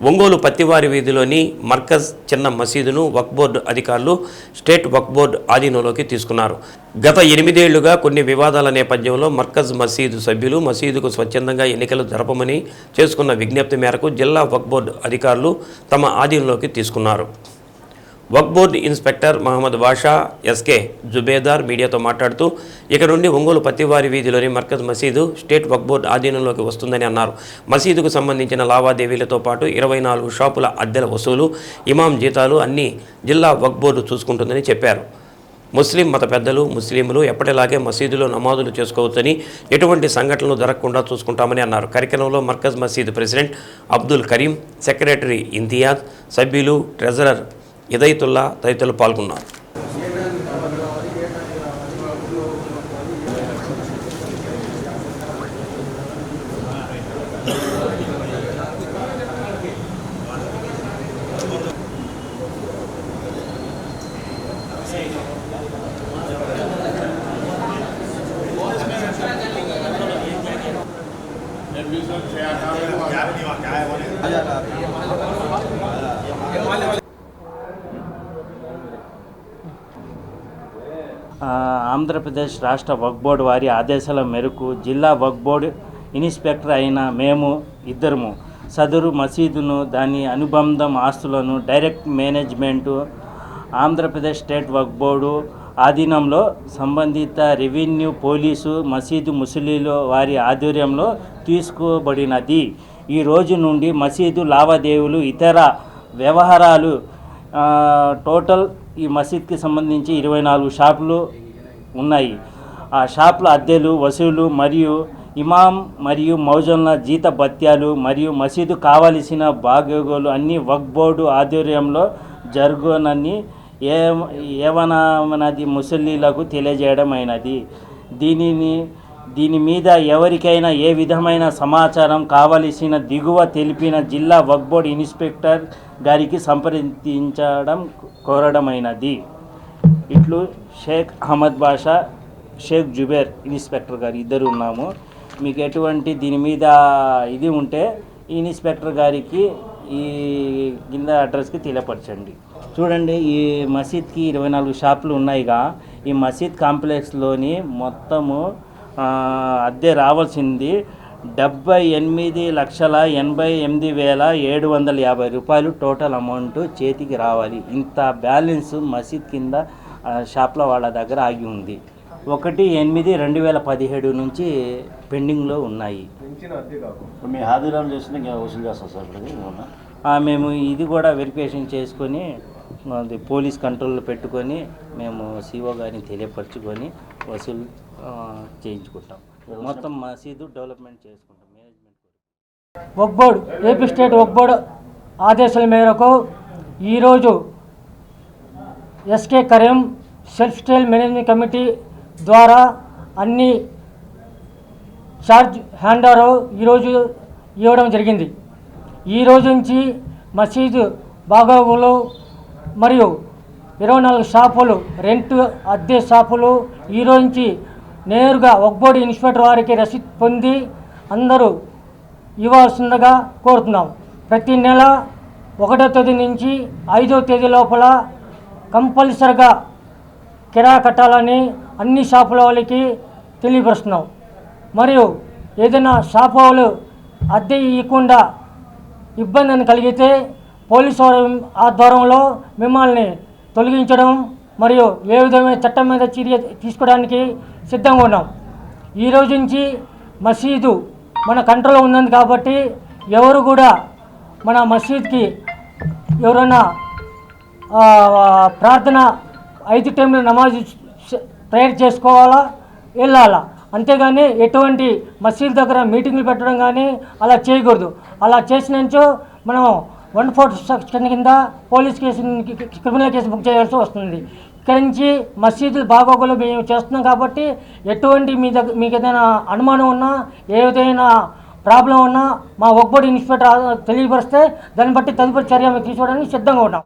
ఒంగోలు పత్తివారి వీధిలోని మర్కజ్ చిన్న మసీదును వక్ఫ్ బోర్డు అధికారులు స్టేట్ వక్ఫ్ బోర్డు ఆధీనంలోకి తీసుకున్నారు. గత ఎనిమిదేళ్ళుగా కొన్ని వివాదాల నేపథ్యంలో మర్కజ్ మసీదు సభ్యులు మసీదుకు స్వచ్ఛందంగా ఎన్నికలు జరపమని చేసుకున్న విజ్ఞప్తి మేరకు జిల్లా వక్ఫ్ బోర్డు అధికారులు తమ ఆధీనంలోకి తీసుకున్నారు. Waqf board board inspector Mohammed Basha SK Jubedar మీడియాతో మాట్లాడుతూ ఇక నుండి ఒంగోలు పత్తివారి వీధిలోని మర్కజ్ మసీదు స్టేట్ వక్బోర్డ్ బోర్డు ఆధీనంలోకి వస్తుందని అన్నారు. మసీదుకు సంబంధించిన లావాదేవీలతో పాటు ఇరవై నాలుగు షాపుల అద్దెల వసూలు ఇమాం జీతాలు అన్నీ జిల్లా వక్బోర్డు చూసుకుంటుందని చెప్పారు. ముస్లిం మత పెద్దలు ముస్లింలు ఎప్పటిలాగే మసీదులో నమాజులు చేసుకోవచ్చని ఎటువంటి సంఘటనలు జరగకుండా చూసుకుంటామని అన్నారు. కార్యక్రమంలో మర్కజ్ మసీద్ ప్రెసిడెంట్ అబ్దుల్ కరీం సెక్రటరీ ఇంతియాజ్ సభ్యులు ట్రెజరర్ ఇదైతుల్లా తదితరులు పాల్గొన్నారు. ఆ, ఆంధ్రప్రదేశ్ రాష్ట్ర వక్ఫ్ బోర్డు వారి ఆదేశాల మేరకు జిల్లా వక్ఫ్ బోర్డు ఇన్స్పెక్టర్ అయిన మేము ఇద్దరము. సదరు మసీదును దాని అనుబంధం ఆస్తులను direct management Andhra Pradesh state Waqf board ఆధీనంలో సంబంధిత రెవెన్యూ పోలీసు మసీదు ముసలీలు వారి ఆధ్వర్యంలో తీసుకోబడినది. ఈ రోజు నుండి మసీదు లావాదేవీలు ఇతర వ్యవహారాలు టోటల్ ఈ మసీద్కి సంబంధించి ఇరవై నాలుగు షాపులు ఉన్నాయి. ఆ షాపుల అద్దెలు వసూలు మరియు ఇమాం మరియు మౌజన్ల జీత భత్యాలు మరియు మసీదు కావలసిన బాగోగులు అన్నీ వక్ బోర్డు ఆధ్వర్యంలో జరుగునని ఏ ఏవనది ముసలీలకు తెలియజేయడం అయినది దీనిని దీని మీద ఎవరికైనా ఏ విధమైన సమాచారం కావలసిన దిగువ తెలిపిన జిల్లా వక్ఫ్ బోర్డ్ ఇన్స్పెక్టర్ గారికి సంప్రదించడం కోరడమైనది. ఇట్లు షేక్ అహ్మద్ బాషా షేక్ జుబేర్ ఇన్స్పెక్టర్ గారు ఇద్దరు ఉన్నాము. మీకు ఎటువంటి దీని మీద ఇది ఉంటే ఈ ఇన్స్పెక్టర్ గారికి ఈ కింద అడ్రస్కి తెలియపరచండి. చూడండి ఈ మసీద్కి ఇరవై నాలుగు షాపులు ఉన్నాయిగా. ఈ మసీద్ కాంప్లెక్స్లోని మొత్తము అద్దె రావాల్సింది. డెబ్బై ఎనిమిది లక్షల ఎనభై ఎనిమిది వేల ఏడు వందల యాభై రూపాయలు టోటల్ అమౌంట్ చేతికి రావాలి. ఇంత బ్యాలెన్స్ మసీద్ కింద షాప్ల వాళ్ళ దగ్గర ఆగి ఉంది. ఒకటి ఎనిమిది రెండు వేల పదిహేడు నుంచి పెండింగ్లో ఉన్నాయి. ఇప్పుడు మీ హాజీరాలు చేసిన ఇంకా వసూలు చేస్తాం సార్ ఇప్పుడు ఏమన్నా? ఆ, మేము ఇది కూడా వెరిఫికేషన్ చేసుకొని పోలీస్ కంట్రోల్లో పెట్టుకొని మేము సిఓ గారిని తెలియపరచుకొని వసూలు చేయించుకుంటాం. మొత్తం మసీదు డెవలప్మెంట్ చేసుకుంటాం. Management Waqf board AP state Waqf board ఆదేశాల మేరకు ఈరోజు SK Karim self style management committee ద్వారా అన్ని ఛార్జ్ హ్యాండ్ ఓవర్ ఈరోజు ఇవ్వడం జరిగింది. ఈ రోజు నుంచి మసీదు బాగోగులు మరియు ఇరవై నాలుగు షాపులు రెంట్ అద్దె షాపులు ఈరోజు నుంచి నేరుగా ఒక్బోడి ఇన్స్పెక్టర్ వారికి రసీద్ పొంది అందరూ ఇవ్వాల్సిందిగా కోరుతున్నాం. ప్రతి నెల ఒకటో తేదీ నుంచి ఐదో తేదీ లోపల కంపల్సరిగా కిరా కట్టాలని అన్ని షాపుల వాళ్ళకి తెలియపరుస్తున్నాం. మరియు ఏదైనా షాపు వాళ్ళు అద్దె ఇవ్వకుండా ఇబ్బందిని కలిగితే పోలీసు వారి ఆధ్వర్యంలో మిమ్మల్ని తొలగించడం మరియు ఏ విధమైన చట్టం మీద చర్య తీసుకోవడానికి సిద్ధంగా ఉన్నాం. ఈ రోజు నుంచి మసీదు మన కంట్రోల్లో ఉన్నది కాబట్టి ఎవరు కూడా మన మసీద్కి ఎవరైనా ప్రార్థన ఐదు టైంలో నమాజ్ ప్రేయర్ చేసుకోవాలా? వెళ్ళాలా? అంతేగాని ఎటువంటి మసీద్ దగ్గర మీటింగ్లు పెట్టడం కానీ అలా చేయకూడదు. అలా చేసినంచో మనం వన్ ఫోర్ సెక్షన్ కింద police case criminal case book చేయాల్సి వస్తుంది. ఇక్కడి నుంచి మసీదులు బాగోగులు మేము చేస్తున్నాం కాబట్టి ఎటువంటి మీ దగ్గర మీకు ఏదైనా అనుమానం ఉన్నా ఏదైనా ప్రాబ్లం ఉన్నా మా ఒక్కబడి ఇన్స్పెక్టర్ తెలియపరిస్తే దాన్ని బట్టి తదుపరి చర్య మేము తీసుకోవడానికి సిద్ధంగా ఉన్నాం.